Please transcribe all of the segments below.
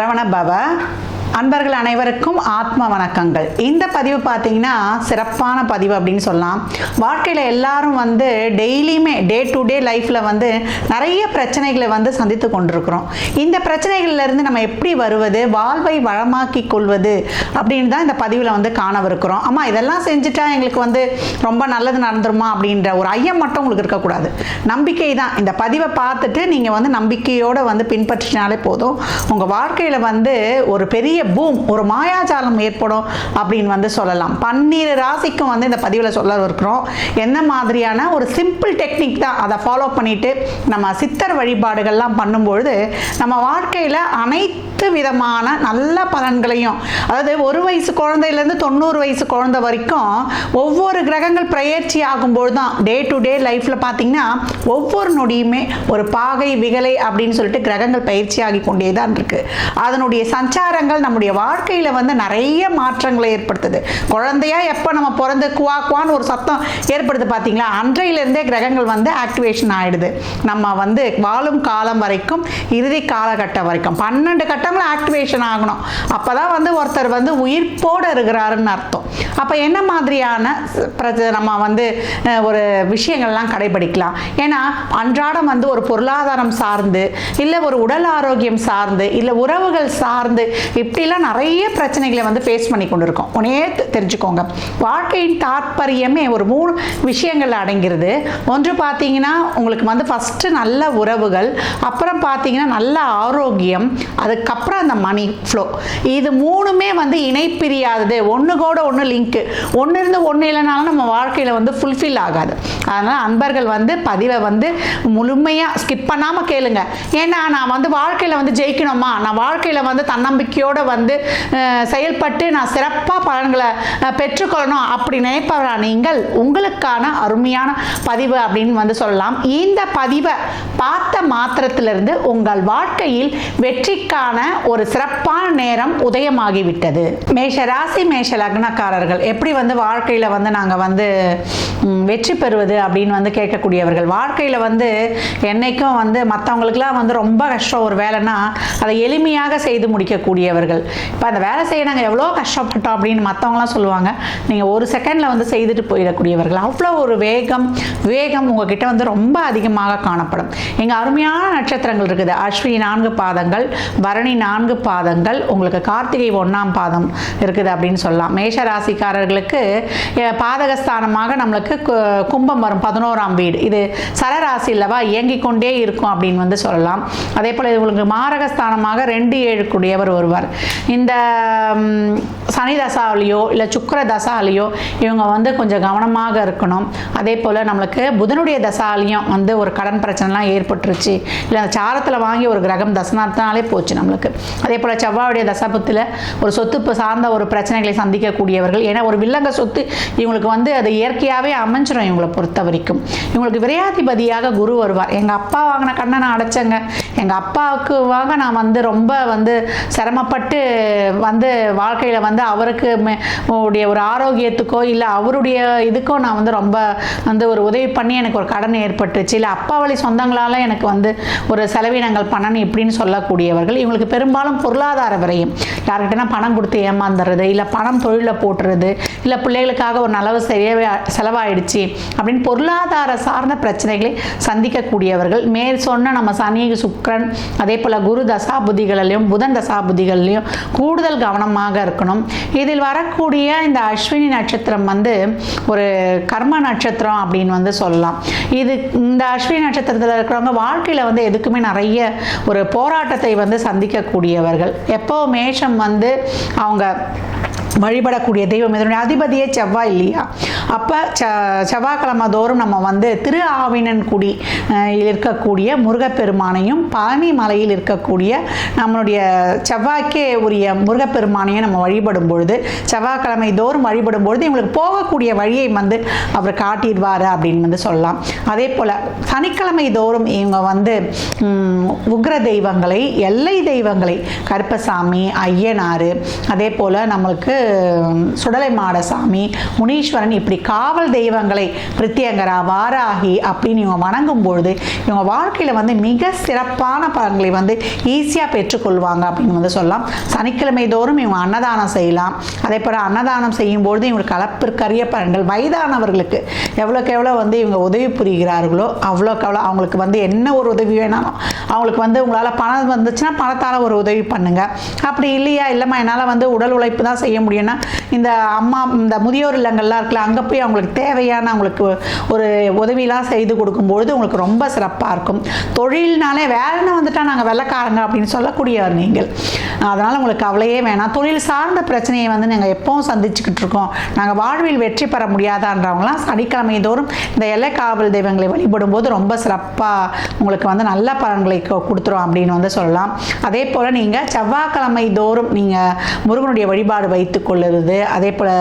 சரவண பவ. அன்பர்கள் அனைவருக்கும் ஆத்ம வணக்கங்கள். இந்த பதிவு பார்த்தீங்கன்னா சிறப்பான பதிவு அப்படின்னு சொல்லலாம். வாழ்க்கையில் எல்லாரும் வந்து டெய்லியுமே டே டு டே லைஃப்பில் வந்து நிறைய பிரச்சனைகளை வந்து சந்தித்து கொண்டிருக்கிறோம். இந்த பிரச்சனைகள்லேருந்து நம்ம எப்படி வருவது வாழ்வை வளமாக்கி கொள்வது அப்படின்னு தான் இந்த பதிவில் வந்து காணவிருக்கிறோம். ஆமாம் இதெல்லாம் செஞ்சுட்டா எங்களுக்கு வந்து ரொம்ப நல்லது நடந்துருமா அப்படின்ற ஒரு ஐயம் மட்டும் உங்களுக்கு இருக்கக்கூடாது. நம்பிக்கை தான். இந்த பதிவை பார்த்துட்டு நீங்கள் வந்து நம்பிக்கையோடு வந்து பின்பற்றினாலே போதும். உங்கள் வாழ்க்கையில் வந்து ஒரு பெரிய பூம் ஒரு மாயாஜாலம் ஏற்படும் அப்படின்னு வந்து சொல்லலாம். பன்னீர் ராசிக்கும் வந்து இந்த பதிவில் சொல்ல இருக்கிறோம் என்ன மாதிரியான ஒரு சிம்பிள் டெக்னிக் தான் அதை ஃபாலோ பண்ணிட்டு நம்ம சித்தர் வழிபாடுகள்லாம் பண்ணும்பொழுது நம்ம வாழ்க்கையில் அனைத்து விதமான நல்ல பலன்களையும் அதாவது ஒரு வயசு குழந்தையிலேருந்து தொண்ணூறு வயசு குழந்தை வரைக்கும் ஒவ்வொரு கிரகங்கள் பிரயற்சி ஆகும்போது தான் டே டு டே லைஃப்பில் பார்த்தீங்கன்னா ஒவ்வொரு நொடியுமே ஒரு பாகை விகலை அப்படின்னு சொல்லிட்டு கிரகங்கள் பயிற்சி ஆகி கொண்டே தான் இருக்குது அதனுடைய சஞ்சாரங்கள் நம்முடைய வாழ்க்கையில் வந்து நிறைய மாற்றங்களை ஏற்படுத்துது. குழந்தையா எப்போ நம்ம பிறந்து குவா குவான்னு ஒரு சத்தம் ஏற்படுது பார்த்தீங்களா அன்றையிலிருந்தே கிரகங்கள் வந்து ஆக்டிவேஷன் ஆகிடுது நம்ம வந்து வாழும் காலம் வரைக்கும் இறுதி காலகட்டம் வரைக்கும். பன்னெண்டு கட்டங்களும் ஆக்டிவேஷன் ஆகணும். அப்போ தான் வந்து ஒருத்தர் வந்து உயிர்ப்போடு இருக்கிறாருன்னு அர்த்தம். அப்போ என்ன மாதிரியான பிரச்ச- நம்ம வந்து ஒரு விஷயங்கள்லாம் கடைபிடிக்கலாம்? ஏன்னா அன்றாடம் வந்து ஒரு பொருளாதாரம் சார்ந்து இல்லை ஒரு உடல் ஆரோக்கியம் சார்ந்து இல்லை உறவுகள் சார்ந்து இப்படிலாம் நிறைய பிரச்சனைகளை வந்து ஃபேஸ் பண்ணி கொண்டு இருக்கோம் உடனே தெரிஞ்சுக்கோங்க. வாழ்க்கையின் தாற்பயமே ஒரு மூணு விஷயங்கள் அடங்கிறது ஒன்று பார்த்தீங்கன்னா உங்களுக்கு வந்து ஃபஸ்ட்டு நல்ல உறவுகள் அப்புறம் பார்த்தீங்கன்னா நல்ல ஆரோக்கியம் அதுக்கப்புறம் அந்த மணி ஃப்ளோ இது மூணுமே வந்து இணைப்பிரியாதது. ஒன்று கூட ஒன்று லிங்க்கு ஒன்று இருந்து ஒன்று இல்லைனாலும் நம்ம வாழ்க்கையில் வந்து ஃபுல்ஃபில் ஆகாது. அதனால் அன்பர்கள் வந்து பதிவை வந்து முழுமையாக ஸ்கிப் பண்ணாமல் கேளுங்க. ஏன்னா நான் வந்து வாழ்க்கையில் வந்து ஜெயிக்கணுமா? நான் வாழ்க்கையில் வந்து தன்னம்பிக்கையோடு வந்து செயல்பட்டு நான் சிறப்பாக பலன்களை பெற்றுக்கொள்ளணும் அப்படி நினைப்பவரா நீங்கள்? உங்களுக்கான அருமையான பதிவு அப்படின்னு வந்து சொல்லலாம். இந்த பதிவை பார்த்த மாத்திரத்திலிருந்து உங்கள் வாழ்க்கையில் வெற்றிக்கான ஒரு சிறப்பான நேரம் உதயமாகிவிட்டது. மேஷ ராசி வெற்றிக்காரர்கள் எப்படி வந்து வாழ்க்கையில் வந்து நாங்கள் வந்து வெற்றி பெறுவது அப்படின்னு வந்து கேட்கக்கூடியவர்கள். வாழ்க்கையில் வந்து என்னைக்கும் வந்து மற்றவங்களுக்குலாம் வந்து ரொம்ப கஷ்டம். ஒரு வேலைன்னா அதை எளிமையாக செய்து முடிக்கக்கூடியவர்கள். இப்போ அந்த வேலை செய்ய நாங்கள் எவ்வளோ கஷ்டப்பட்டோம் அப்படின்னு மற்றவங்களாம் சொல்லுவாங்க. நீங்கள் ஒரு செகண்டில் வந்து செய்துட்டு போயிடக்கூடியவர்கள். அவ்வளோ ஒரு வேகம் வேகம் உங்ககிட்ட வந்து ரொம்ப அதிகமாக காணப்படும். எங்கள் அருமையான நட்சத்திரங்கள் இருக்குது. அஸ்வினி நான்கு பாதங்கள் பரணி நான்கு பாதங்கள் உங்களுக்கு கார்த்திகை ஒன்றாம் பாதம் இருக்குது அப்படின்னு சொல்லலாம். மேஷராசி ராசிக்காரர்களுக்கு பாதகஸ்தானமாக நம்மளுக்கு கு- கும்பம் வரும் பதினோராம் வீடு. இது சரராசி இல்லவா? இயங்கிக் கொண்டே இருக்கும் அப்படின்னு வந்து சொல்லலாம். அதே போல் இவங்களுக்கு மாரகஸ்தானமாக ரெண்டு ஏழுக்குடையவர் வருவார் இந்த சனி தசாவிலையோ இல்லை சுக்கர தசாலையோ இவங்க வந்து கொஞ்சம் கவனமாக இருக்கணும். அதே போல் நம்மளுக்கு புதனுடைய தசாலையும் வந்து ஒரு கடன் பிரச்சனைலாம் ஏற்பட்டுருச்சு. இல்லை அந்த சாரத்தில் வாங்கி ஒரு கிரகம் தசனாத்தினாலே போச்சு நம்மளுக்கு. அதே போல் செவ்வாவுடைய தசாபத்தில் ஒரு சொத்து சார்ந்த ஒரு பிரச்சனைகளை சந்திக்கக்கூடியவர் சந்திக்கக்கூடியவர்கள் ஏன்னா ஒரு வில்லங்க சொத்து இவங்களுக்கு வந்து அது இயற்கையாகவே அமைஞ்சிடும் இவங்களை பொறுத்த வரைக்கும் இவங்களுக்கு விரையாதிபதியாக குரு வருவார். எங்கள் அப்பா வாங்கின கண்ணை நான் அடைச்சேங்க. எங்கள் அப்பாவுக்கு வாங்க நான் வந்து ரொம்ப வந்து சிரமப்பட்டு வந்து வாழ்க்கையில் வந்து அவருக்கு மே- உடைய ஒரு ஆரோக்கியத்துக்கோ இல்லை அவருடைய இதுக்கோ நான் வந்து ரொம்ப வந்து ஒரு உதவி பண்ணி எனக்கு ஒரு கடன் ஏற்பட்டுச்சு. இல்லை அப்பா வழி சொந்தங்களால் எனக்கு வந்து ஒரு செலவினங்கள் பண்ணணும் இப்படின்னு சொல்லக்கூடியவர்கள். இவங்களுக்கு பெரும்பாலும் பொருளாதார விரையும். யார்கிட்டனா பணம் கொடுத்து ஏமாந்துடுறது இல்லை பணம் தொழிலில் போட்டுறது இல்லை பிள்ளைகளுக்காக ஒரு நலவு சரியாவே செலவாயிடுச்சு அப்படின்னு பொருளாதார சார்ந்த பிரச்சனைகளை சந்திக்கக்கூடியவர்கள். மேல் சொன்ன நம்ம சனி சுக்கிரன் அதே போல் குரு தசாபுதிகளிலையும் புதன் தசாபுதிகள்லையும் கூடுதல் கவனமாக இருக்கணும். இதில் வரக்கூடிய இந்த அஸ்வினி நட்சத்திரம் வந்து ஒரு கர்ம நட்சத்திரம் அப்படின்னு வந்து சொல்லலாம். இது இந்த அஸ்வினி நட்சத்திரத்தில் இருக்கிறவங்க வாழ்க்கையில் வந்து எதுக்குமே நிறைய ஒரு போராட்டத்தை வந்து சந்திக்கக்கூடியவர்கள். எப்போ மேஷம் வந்து அவங்க வழிபடக்கூடிய தெய்வம் இதனுடைய அதிபதியே செவ்வாய் இல்லையா? அப்போ ச செவ்வாய்க்கிழமை தோறும் நம்ம வந்து திரு ஆவினன்குடி இருக்கக்கூடிய முருகப்பெருமானையும் பழனி மலையில் இருக்கக்கூடிய நம்மளுடைய செவ்வாய்க்கே உரிய முருகப்பெருமானையும் நம்ம வழிபடும் பொழுது செவ்வாய்க்கிழமை தோறும் வழிபடும் பொழுது இவங்களுக்கு போகக்கூடிய வழியை வந்து அவர் காட்டிடுவார் அப்படின்னு வந்து சொல்லலாம். அதே போல் சனிக்கிழமை தோறும் இவங்க வந்து உக்ர தெய்வங்களை எல்லை தெய்வங்களை கருப்பசாமி ஐயனார் அதே போல் நம்மளுக்கு சுடலை மாடசாமி முனீஸ்வரன் இப்படி காவல் தெய்வங்களை பிரித்தியங்கரா வாராகி அப்படின்னு இவங்க வணங்கும் பொழுது இவங்க வாழ்க்கையில் வந்து மிக சிறப்பான பலன்களை வந்து ஈஸியாக பெற்றுக்கொள்வாங்க அப்படின்னு வந்து சொல்லலாம். சனிக்கிழமை தோறும் இவங்க அன்னதானம் செய்யலாம். அதே போல் அன்னதானம் செய்யும்பொழுது இவங்களுக்கு கலப்பிற்கரிய பலன்கள். வயதானவர்களுக்கு எவ்வளோக்கு எவ்வளோ வந்து இவங்க உதவி புரிகிறார்களோ அவ்வளோக்கு அவ்வளோ அவங்களுக்கு வந்து என்ன ஒரு உதவி வேணாலும் அவங்களுக்கு வந்து உங்களால் பணம் வந்துச்சுன்னா பணத்தால் ஒரு உதவி பண்ணுங்கள் அப்படி இல்லையா? இல்லைம்மா என்னால் வந்து உடல் உழைப்பு தான் செய்ய முடியும் முடியும்னா இந்த அம்மா இந்த முதியோர் இல்லங்கள்லாம் இருக்குல்ல அங்கே போய் அவங்களுக்கு தேவையான அவங்களுக்கு ஒரு உதவிலாம் செய்து கொடுக்கும்பொழுது உங்களுக்கு ரொம்ப சிறப்பாக இருக்கும். தொழில்னாலே வேலைன்னு வந்துட்டால் நாங்கள் வெள்ளைக்காரங்க அப்படின்னு சொல்லக்கூடியவர் நீங்கள். அதனால் உங்களுக்கு கவலையே வேணாம். தொழில் சார்ந்த பிரச்சனையை வந்து நாங்கள் எப்பவும் சந்திச்சுக்கிட்டு இருக்கோம். நாங்கள் வாழ்வில் வெற்றி பெற முடியாதான்றவங்களாம் சனிக்கிழமை தோறும் இந்த எல்லை காவல் தெய்வங்களை வழிபடும் போது ரொம்ப சிறப்பாக உங்களுக்கு வந்து நல்ல பலன்களை கொ- கொடுத்துரும் அப்படின்னு வந்து சொல்லலாம். அதே போல் நீங்கள் செவ்வாய்க்கிழமை தோறும் நீங்கள் முருகனுடைய வழிபாடு வைத்துக் கொள்ளுறது அதே போல்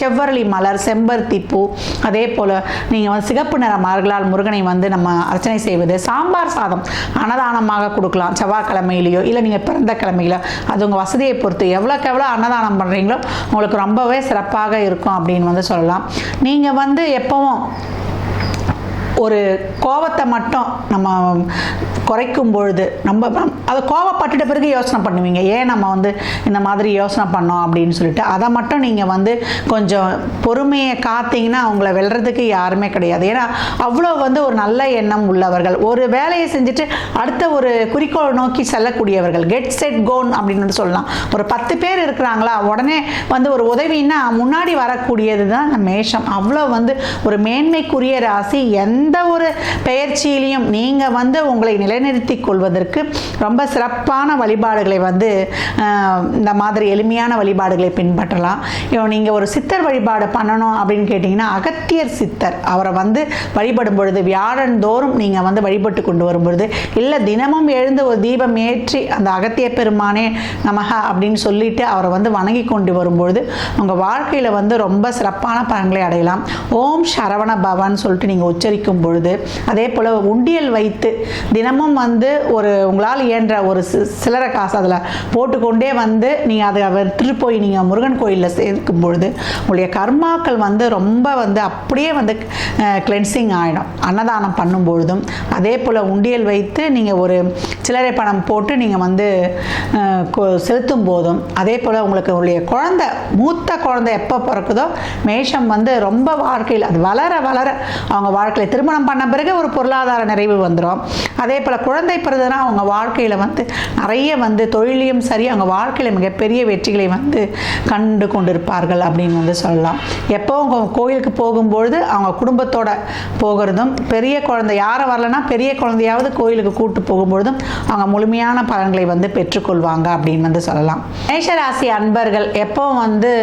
செவ்வரளி மலர் செம்பருத்தி பூ அதே போல் நீங்கள் வந்து சிகப்பு நிற மலர்களால் முருகனை வந்து நம்ம அர்ச்சனை செய்வது சாம்பார் சாதம் அன்னதானமாக கொடுக்கலாம் செவ்வாய்க்கிழமையிலையோ இல்லை நீங்கள் பிறந்த கிழமையிலோ. அது உங்கள் வசதியை பொறுத்து எவ்வளோக்கு எவ்வளோ அன்னதானம் பண்ணுறீங்களோ உங்களுக்கு ரொம்பவே சிறப்பாக இருக்கும் அப்படின்னு வந்து சொல்லலாம். நீங்கள் வந்து எப்பவும் ஒரு கோவத்தை மட்டும் நம்ம குறைக்கும் பொழுது நம்ம அதை கோவப்பட்டுட்ட பிறகு யோசனை பண்ணுவீங்க. ஏன் நம்ம வந்து இந்த மாதிரி யோசனை பண்ணோம் அப்படின்னு சொல்லிட்டு. அதை மட்டும் நீங்கள் வந்து கொஞ்சம் பொறுமையை காத்தீங்கன்னா அவங்கள வெல்றதுக்கு யாருமே கிடையாது. ஏன்னா அவ்வளோ வந்து ஒரு நல்ல எண்ணம் உள்ளவர்கள். ஒரு வேலையை செஞ்சுட்டு அடுத்த ஒரு குறிக்கோள் நோக்கி செல்லக்கூடியவர்கள். கெட் செட் கோன் அப்படின்னு வந்து சொல்லலாம். ஒரு பத்து பேர் இருக்கிறாங்களா உடனே வந்து ஒரு உதவின்னா முன்னாடி வரக்கூடியது தான் இந்த மேஷம். அவ்வளோ வந்து ஒரு மேன்மைக்குரிய ராசி. எந்த எந்த ஒரு பெயர்ச்சியிலையும் நீங்கள் வந்து உங்களை நிலைநிறுத்தி கொள்வதற்கு ரொம்ப சிறப்பான வழிபாடுகளை வந்து இந்த மாதிரி எளிமையான வழிபாடுகளை பின்பற்றலாம். இப்போ நீங்கள் ஒரு சித்தர் வழிபாடு பண்ணணும் அப்படின்னு கேட்டிங்கன்னா அகத்தியர் சித்தர் அவரை வந்து வழிபடும் பொழுது வியாழன் தோறும் நீங்கள் வந்து வழிபட்டு கொண்டு வரும் பொழுது இல்லை தினமும் எழுந்து ஒரு தீபம் ஏற்றி அந்த அகத்திய பெருமானே நமக அப்படின்னு சொல்லிட்டு அவரை வந்து வணங்கி கொண்டு வரும்பொழுது உங்கள் வாழ்க்கையில் வந்து ரொம்ப சிறப்பான பலன்களை அடையலாம். ஓம் சரவண பவன் சொல்லிட்டு நீங்கள் உச்சரிக்கும் பொழுது. அதே போல் உண்டியல் வைத்து தினமும் வந்து ஒரு உங்களால் இயன்ற ஒரு சி- சில்லறை காசு அதில் போட்டுக்கொண்டே வந்து நீங்கள் அதை எடுத்துகிட்டு போய் நீங்கள் முருகன் கோயிலில் சேர்க்கும் பொழுது உங்களுடைய கர்மாக்கள் வந்து ரொம்ப வந்து அப்படியே வந்து கிளென்சிங் ஆகிடும் அன்னதானம் பண்ணும் பொழுதும். அதே போல் உண்டியல் வைத்து நீங்கள் ஒரு சில்லறை பணம் போட்டு நீங்கள் வந்து கொ- செலுத்தும் போதும். அதே போல் உங்களுக்கு உங்களுடைய குழந்தை மூத்த குழந்தை எப்போ பிறக்குதோ மேஷம் வந்து ரொம்ப வாழ்க்கையில் அது வளர வளர அவங்க வாழ்க்கையில் திரும்ப திருமணம் பண்ண பிறகு ஒரு பொருளாதார நிறைவு வந்துடும் அதே போல் குழந்தை பிறந்ததுன்னா அவங்க வாழ்க்கையில் வந்து நிறைய வந்து தொழிலையும் சரி அவங்க வாழ்க்கையில் மிகப்பெரிய வெற்றிகளை வந்து கண்டு கொண்டிருப்பார்கள் அப்படின்னு வந்து சொல்லலாம். எப்போ அவங்க கோயிலுக்கு போகும்பொழுது அவங்க குடும்பத்தோட போகிறதும் பெரிய குழந்தை யாரை வரலன்னா பெரிய குழந்தையாவது கோயிலுக்கு கூட்டு போகும்பொழுதும் அவங்க முழுமையான பலன்களை வந்து பெற்றுக்கொள்வாங்க அப்படின்னு வந்து சொல்லலாம். மேஷராசி அன்பர்கள் எப்போ வந்து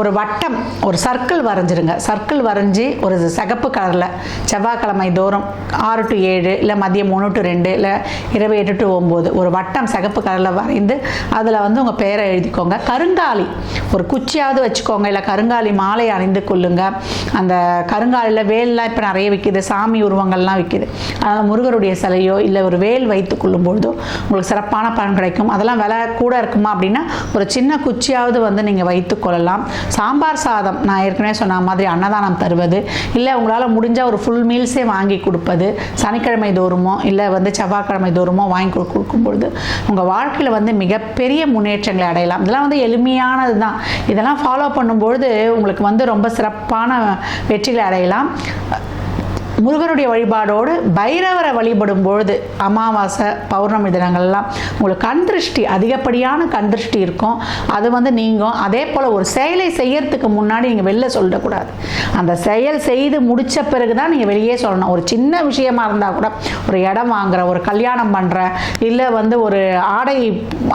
ஒரு வட்டம் ஒரு சர்க்கிள் வரைஞ்சிருங்க. சர்க்கிள் வரைஞ்சி ஒரு சகப்பு கலரில் செவ்வாய்க்கிழமை தோறும் ஆறு டு ஏழு இல்லை மதியம் மூணு டு ரெண்டு இல்லை இரவு எட்டு டு ஒம்பது ஒரு வட்டம் சிகப்பு கலரில் வரைந்து அதில் வந்து உங்கள் பேரை எழுதிக்கோங்க. கருங்காலி ஒரு குச்சியாவது வச்சுக்கோங்க இல்லை கருங்காலி மாலை அணிந்து கொள்ளுங்க. அந்த கருங்காலியில் வேல்லாம் இப்போ நிறைய விற்கிது சாமி உருவங்கள்லாம் விற்கிது அதனால் முருகருடைய சிலையோ இல்லை ஒரு வேல் வைத்து கொள்ளும் பொழுதோ உங்களுக்கு சிறப்பான பலன் கிடைக்கும். அதெல்லாம் விலை கூட இருக்குமா அப்படின்னா ஒரு சின்ன குச்சியாவது வந்து நீங்கள் வைத்து கொள்ளலாம். சாம்பார் சாதம் நான் ஏற்கனவே சொன்ன மாதிரி அன்னதானம் தருவது இல்லை உங்களால் முடிஞ்சால் ஒரு ஃபுல் மீல் மீல்ஸே வாங்கி கொடுப்பது சனிக்கிழமை தோறுமோ இல்லை வந்து செவ்வாய்க்கிழமை தோறுமோ வாங்கி கொடு- கொடுக்கும் பொழுது உங்கள் வாழ்க்கையில் வந்து மிகப்பெரிய முன்னேற்றங்களை அடையலாம். இதெல்லாம் வந்து எளிமையானது தான் இதெல்லாம் ஃபாலோ பண்ணும்பொழுது உங்களுக்கு வந்து ரொம்ப சிறப்பான வெற்றிகளை அடையலாம். முருகனுடைய வழிபாடோடு பைரவரை வழிபடும் பொழுது அமாவாசை பௌர்ணமி தினங்கள்லாம் உங்களுக்கு கண் திருஷ்டி அதிகப்படியான கண் திருஷ்டி இருக்கும். அது வந்து நீங்கும். அதே போல் ஒரு செயலை செய்யறதுக்கு முன்னாடி நீங்கள் வெளில சொல்லக்கூடாது. அந்த செயல் செய்து முடித்த பிறகு தான் நீங்கள் வெளியே சொல்லணும். ஒரு சின்ன விஷயமா இருந்தால் கூட ஒரு இடம் வாங்குற ஒரு கல்யாணம் பண்ணுற இல்லை வந்து ஒரு ஆடை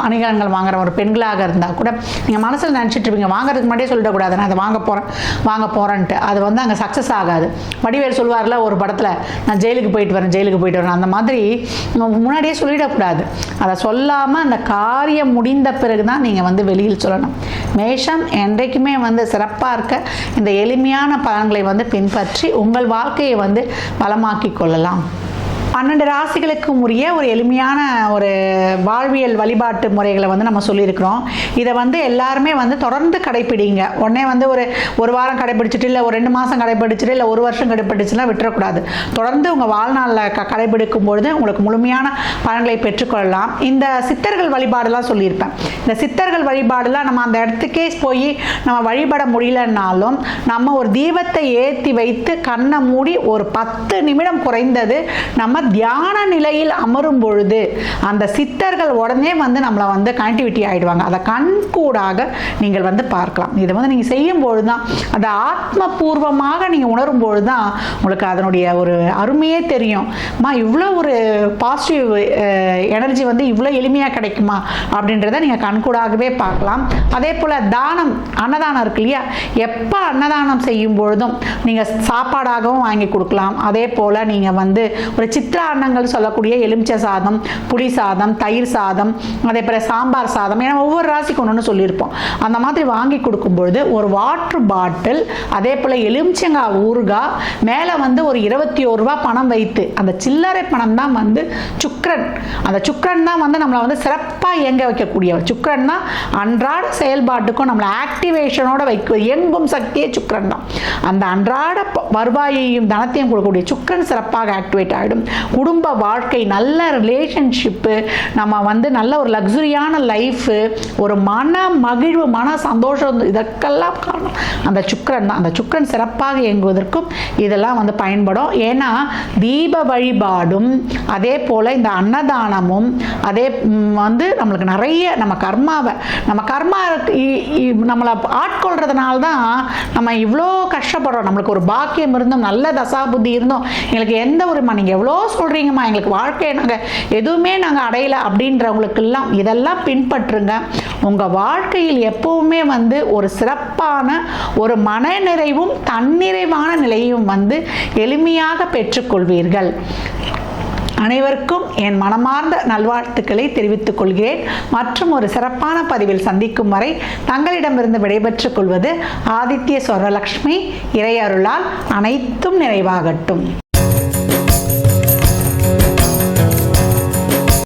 அணிகலன்கள் வாங்குற ஒரு பெண்களாக இருந்தால் கூட நீங்கள் மனசில் நினச்சிட்டு இருப்பீங்க வாங்குறதுக்கு முன்னாடியே சொல்லிடக்கூடாது. நான் அதை வாங்க போகிறேன் வாங்க போகிறேன்ட்டு அது வந்து அங்கே சக்ஸஸ் ஆகாது. வடிவேல் சொல்வார்ல ஒரு படத்தில் நான் ஜெயிலுக்கு போயிட்டு வரேன் ஜெயிலுக்கு போயிட்டு வரேன். அந்த மாதிரி முன்னாடியே சொல்லிடக்கூடாது. அதை சொல்லாமல் அந்த காரியம் முடிந்த பிறகு தான் நீங்கள் வந்து வெளியில் சொல்லணும். மேஷம் என்றைக்குமே வந்து சிறப்பாக இருக்க இந்த எளிமையான பலன்களை வந்து பின்பற்றி உங்கள் வாழ்க்கையை வந்து வளமாக்கி கொள்ளலாம். பன்னெண்டு ராசிகளுக்கும் உரிய ஒரு எளிமையான ஒரு வாழ்வியல் வழிபாட்டு முறைகளை வந்து நம்ம சொல்லியிருக்கிறோம். இதை வந்து எல்லாருமே வந்து தொடர்ந்து கடைப்பிடிங்க. உடனே வந்து ஒரு ஒரு வாரம் கடைப்பிடிச்சிட்டு இல்லை ஒரு ரெண்டு மாதம் கடைப்பிடிச்சிட்டு இல்லை ஒரு வருஷம் கடைப்பிடிச்சுலாம் விட்டுறக்கூடாது. தொடர்ந்து உங்கள் வாழ்நாளில் க கடைபிடிக்கும் பொழுது உங்களுக்கு முழுமையான பலன்களை பெற்றுக்கொள்ளலாம். இந்த சித்தர்கள் வழிபாடுலாம் சொல்லியிருப்பேன். இந்த சித்தர்கள் வழிபாடுலாம் நம்ம அந்த இடத்துக்கே போய் நம்ம வழிபட முடியலன்னாலும் நம்ம ஒரு தீபத்தை ஏற்றி வைத்து கண்ணை மூடி ஒரு பத்து நிமிடம் குறைந்தது நம்ம தியான நிலையில் அமரும் பொழுது அந்த சித்தர்கள் உடனே வந்து நம்மளை வந்து கனெக்டிவிட்டி ஆகிடுவாங்க அதை கண்கூடாக நீங்கள் வந்து பார்க்கலாம். இதை வந்து நீங்கள் செய்யும் பொழுது தான் அந்த ஆத்மபூர்வமாக நீங்கள் உணரும் பொழுது தான் உங்களுக்கு அதனுடைய ஒரு அருமையே தெரியும். அம்மா இவ்வளோ ஒரு பாசிட்டிவ் எனர்ஜி வந்து இவ்வளோ எளிமையாக கிடைக்குமா? அப்படின்றத நீங்கள் கண்கூடாகவே பார்க்கலாம். அதே போல் தானம் அன்னதானம் இருக்கு இல்லையா? எப்போ அன்னதானம் செய்யும் பொழுதும் நீங்கள் சாப்பாடாகவும் வாங்கி கொடுக்கலாம். அதே போல் நீங்கள் வந்து ஒரு சித்த அன்னங்கள் சொல்லக்கூடிய எலுமிச்சை சாதம் புளி சாதம் தயிர் சாதம் அதே போல் சாம்பார் சாதம் ஏன்னா ஒவ்வொரு ராசிக்கு ஒன்று சொல்லியிருப்போம். அந்த மாதிரி வாங்கி கொடுக்கும்பொழுது ஒரு வாட்ரு பாட்டில் அதே போல் எலுமிச்சங்காய் ஊறுகாய் மேலே வந்து ஒரு இருபத்தி ஒரு ரூபா பணம் வைத்து அந்த சில்லறை பணம் தான் வந்து சுக்ரன் அந்த சுக்ரன் தான் வந்து நம்மளை வந்து சிறப்பாக இயங்க வைக்கக்கூடியவர். சுக்ரன் தான் அன்றாட செயல்பாட்டுக்கும் நம்மளை ஆக்டிவேஷனோட வைக்க இயங்கும் சக்தியே சுக்ரன் தான். அந்த அன்றாட ப- வருவாயையும் தனத்தையும் கொடுக்கக்கூடிய சுக்ரன் சிறப்பாக ஆக்டிவேட் ஆகிடும் குடும்ப வாழ்க்கை நல்ல ரிலேஷன்ஷிப்பு நம்ம வந்து நல்ல ஒரு லக்ஸுரியான லைஃபு ஒரு மன மகிழ்வு மன சந்தோஷம் இதற்கெல்லாம் காரணம். அந்த சுக்கரன் தான். அந்த சுக்கரன் சிறப்பாக இயங்குவதற்கும் இதெல்லாம் வந்து பயன்படும். ஏன்னா தீப வழிபாடும் அதே போல் இந்த அன்னதானமும் அதே வந்து நம்மளுக்கு நிறைய நம்ம கர்மாவை நம்ம கர்மா இ- இ- நம்மளை ஆட்கொள்றதுனால தான் நம்ம இவ்வளோ கஷ்டப்படுறோம். நம்மளுக்கு ஒரு பாக்கியம் இருந்தோம் நல்ல தசாபுத்தி இருந்தும். எங்களுக்கு எந்த ஒரு நீங்கள் எவ்வளோ சொல்கிறீங்கம்மா எங்களுக்கு வாழ்க்கையை நாங்கள் எதுவுமே நாங்கள் அடையலை அப்படின்றவங்களுக்கெல்லாம் இதெல்லாம் பின்பற்றுங்க. உங்கள் வாழ்க்கையில் எப்பவுமே வந்து ஒரு சிறப்பான ஒரு மனநிறைவும் தன்னிறைவான நிலையும் வந்து எளிமையாக பெற்றுக்கொள்வீர்கள். அனைவருக்கும் என் மனமார்ந்த நல்வாழ்த்துக்களை தெரிவித்துக் கொள்கிறேன். மற்றும் ஒரு சிறப்பான பதிவில் சந்திக்கும் வரை தங்களிடமிருந்து விடைபெற்றுக் கொள்வது ஆதித்ய சொரலக்ஷ்மி இறையருளால் அனைத்தும் நிறைவாகட்டும்.